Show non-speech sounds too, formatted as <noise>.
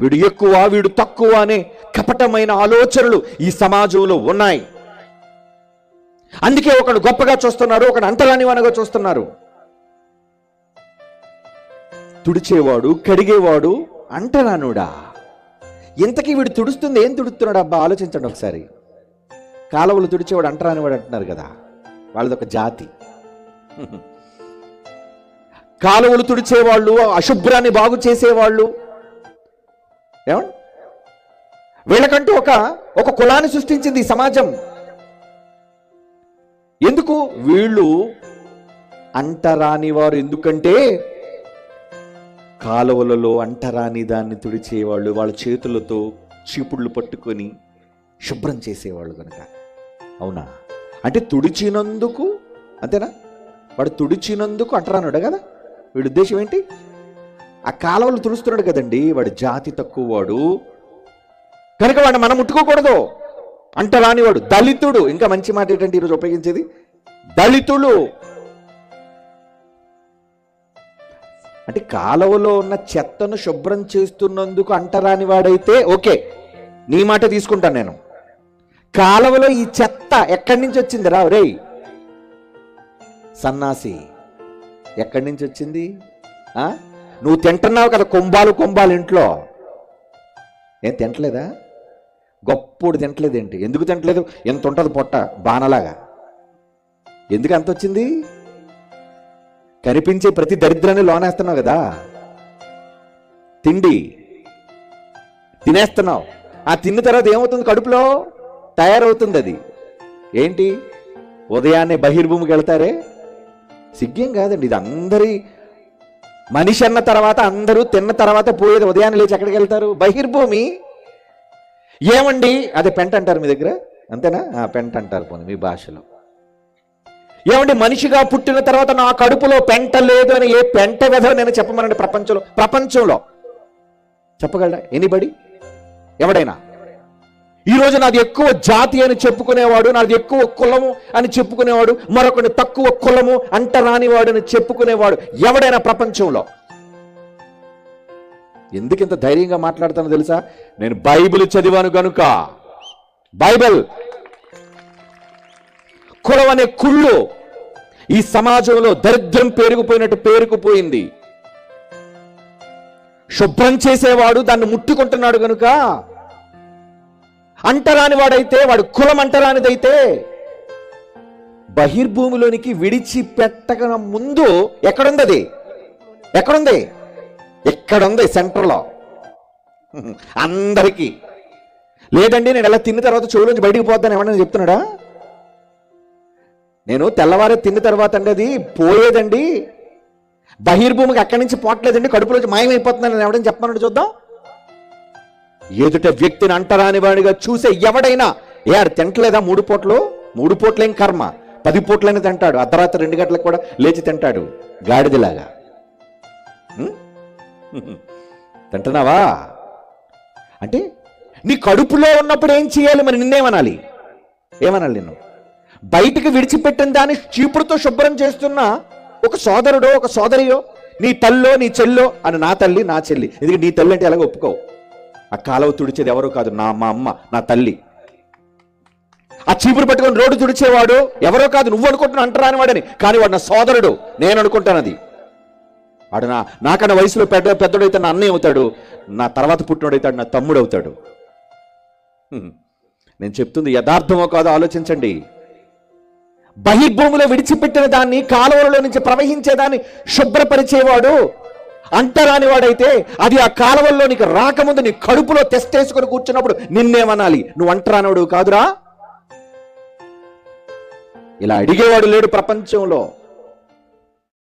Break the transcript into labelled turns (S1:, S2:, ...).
S1: వీడు ఎక్కువ వీడు తక్కువ అనే కపటమైన ఆలోచనలు ఈ సమాజంలో ఉన్నాయి. అందుకే ఒకడు గొప్పగా చూస్తున్నారు ఒకడు అంతరానివానగా చూస్తున్నారు. తుడిచేవాడు కడిగేవాడు అంటరానుడా? ఇంతకీ వీడు తుడుస్తుంది ఏం తుడుస్తున్నాడు అబ్బా? ఆలోచించండి ఒకసారి. కాలువలు తుడిచేవాడు అంటరానివాడు అంటున్నారు కదా వాళ్ళది ఒక జాతి. <laughs> కాలువలు తుడిచేవాళ్ళు అశుభ్రాన్ని బాగు చేసేవాళ్ళు ఏమండి? వీళ్ళకంటూ ఒక ఒక కులాన్ని సృష్టించింది సమాజం. ఎందుకు? వీళ్ళు అంటరాని వారు ఎందుకంటే కాలువలలో అంటరాని దాన్ని తుడిచేవాళ్ళు వాళ్ళ చేతులతో చీపుళ్ళు పట్టుకొని శుభ్రం చేసేవాళ్ళు కనుక అవునా? అంటే తుడిచినందుకు అంతేనా? వాడు తుడిచినందుకు అంటరానుడు కదా? వీడి ఉద్దేశం ఏంటి? ఆ కాలువలు తుడుస్తున్నాడు కదండి వాడు జాతి తక్కువ వాడు కనుక వాడు మనం ముట్టుకోకూడదు. అంట రానివాడు దళితుడు. ఇంకా మంచి మాట ఏంటంటే ఈరోజు ఉపయోగించేది? దళితులు. అంటే కాలువలో ఉన్న చెత్తను శుభ్రం చేస్తున్నందుకు అంటరాని వాడైతే ఓకే నీ మాట తీసుకుంటాను నేను. కాలువలో ఈ చెత్త ఎక్కడి నుంచి వచ్చింది రా రే సన్నాసి ఎక్కడి నుంచి వచ్చింది? ఆ? నువ్వు తింటున్నావు కదా కుంభాలు కుంభాలు ఇంట్లో. ఏం తింటలేదా? గొప్పోడు తింటలేదేంటి ఎందుకు తింటలేదు? ఎంత ఉంటుంది పొట్ట? బాణలాగా. ఎందుకు అంత వచ్చింది? కనిపించే ప్రతి దరిద్రాన్ని లోనేస్తున్నావు కదా. తిండి. తినేస్తున్నావు. ఆ తిన్న తర్వాత ఏమవుతుంది కడుపులో? తయారవుతుంది అది ఏంటి? ఉదయాన్నే బహిర్భూమికి వెళ్తారే? సిగ్గేం కాదండి ఇది అందరి మనిషి అన్న తర్వాత అందరూ తిన్న తర్వాత పోయేది ఉదయాన్నే లేచి ఎక్కడికి వెళ్తారు? బహిర్భూమి. ఏమండి? అదే పెంట అంటారు మీ దగ్గర? అంతేనా? పెంట అంటారు పోనీ మీ భాషలో. ఏమండి? మనిషిగా పుట్టిన తర్వాత నా కడుపులో పెంట లేదు అని ఏ పెంట వెధవ నేను చెప్పమనండి ప్రపంచంలో? ప్రపంచంలో. చెప్పగలరా? ఎనీబడి? ఎవడైనా? ఈ రోజు నాది ఎక్కువ జాతి అని చెప్పుకునేవాడు నాది ఎక్కువ కులము అని చెప్పుకునేవాడు మరొకటి తక్కువ కులము అంటరానివాడు అని చెప్పుకునేవాడు ఎవడైనా ప్రపంచంలో? ఎందుకు ఇంత ధైర్యంగా మాట్లాడతానో తెలుసా? నేను బైబిల్ చదివాను గనుక. బైబిల్. కులం అనే కుళ్ళు ఈ సమాజంలో దరిద్రం పేరుకుపోయినట్టు పేరుకుపోయింది. శుభ్రం చేసేవాడు దాన్ని ముట్టుకుంటున్నాడు గనుక. అంటరాని వాడైతే వాడు కులం అంటరానిదైతే బహిర్భూమిలోనికి విడిచిపెట్టక ముందు ఎక్కడుంది అది ఎక్కడుంది? ఎక్కడుంది సెంటర్లో అందరికీ. లేదండి నేను ఎలా తిన్న తర్వాత చెవులోంచి బయటికి పోద్దాను ఏమన్నా చెప్తున్నాడా? నేను తెల్లవారే తిన్న తర్వాత అండి అది పోయేదండి. బహిర్భూమికి అక్కడి నుంచి పోవట్లేదండి కడుపులోంచి మాయమైపోతున్నాను నేను ఎవడని చెప్పమన్నాడు చూద్దాం. ఎదుట వ్యక్తిని అంటరాని వాడిగా చూసే ఎవడైనా ఏ ఆడు తింటలేదా మూడు పూట్లు? మూడు పూట్లేం కర్మ? పది పూట్లైన తింటాడు. అర్ధరాత్రి రెండు గంటలకు కూడా లేచి తింటాడు. గాడిదలాగా. <laughs> తింటున్నావా? అంటే నీ కడుపులో ఉన్నప్పుడు ఏం చేయాలి మరి నిన్నేమనాలి? ఏమనాలి నిన్ను? బయటికి విడిచిపెట్టిన దాన్ని చీపురుతో శుభ్రం చేస్తున్న ఒక సోదరుడో ఒక సోదరియో నీ తల్లో నీ చెల్లో అని నా తల్లి నా చెల్లి. ఎందుకంటే నీ తల్లి అంటే ఎలాగో ఒప్పుకోవు. ఆ కాలువ తుడిచేది ఎవరో కాదు నా మా అమ్మ నా తల్లి. ఆ చీపురు పట్టుకొని రోడ్డు తుడిచేవాడు ఎవరో కాదు నువ్వు అనుకుంటున్నా అంటరాని వాడని. కానీ వాడు నా సోదరుడు నేను అనుకుంటాను అది వాడు నా నాకన్నా వయసులో పెద్ద పెద్దడైతే నా అన్నయ్య అవుతాడు నా తర్వాత పుట్టినోడైతాడు నా తమ్ముడు అవుతాడు. నేను చెప్తుంది యథార్థమో కాదో ఆలోచించండి. బహిర్భూమిలో విడిచిపెట్టిన దాన్ని కాలువలలో నుంచి ప్రవహించేదాన్ని శుభ్రపరిచేవాడు అంటరాని వాడైతే అది ఆ కాలువల్లోనికి రాకముందు నీ కడుపులో తెస్టేసుకొని కూర్చున్నప్పుడు నిన్నేమనాలి? నువ్వు అంటరానివాడు కాదురా? ఇలా అడిగేవాడు లేడు ప్రపంచంలో.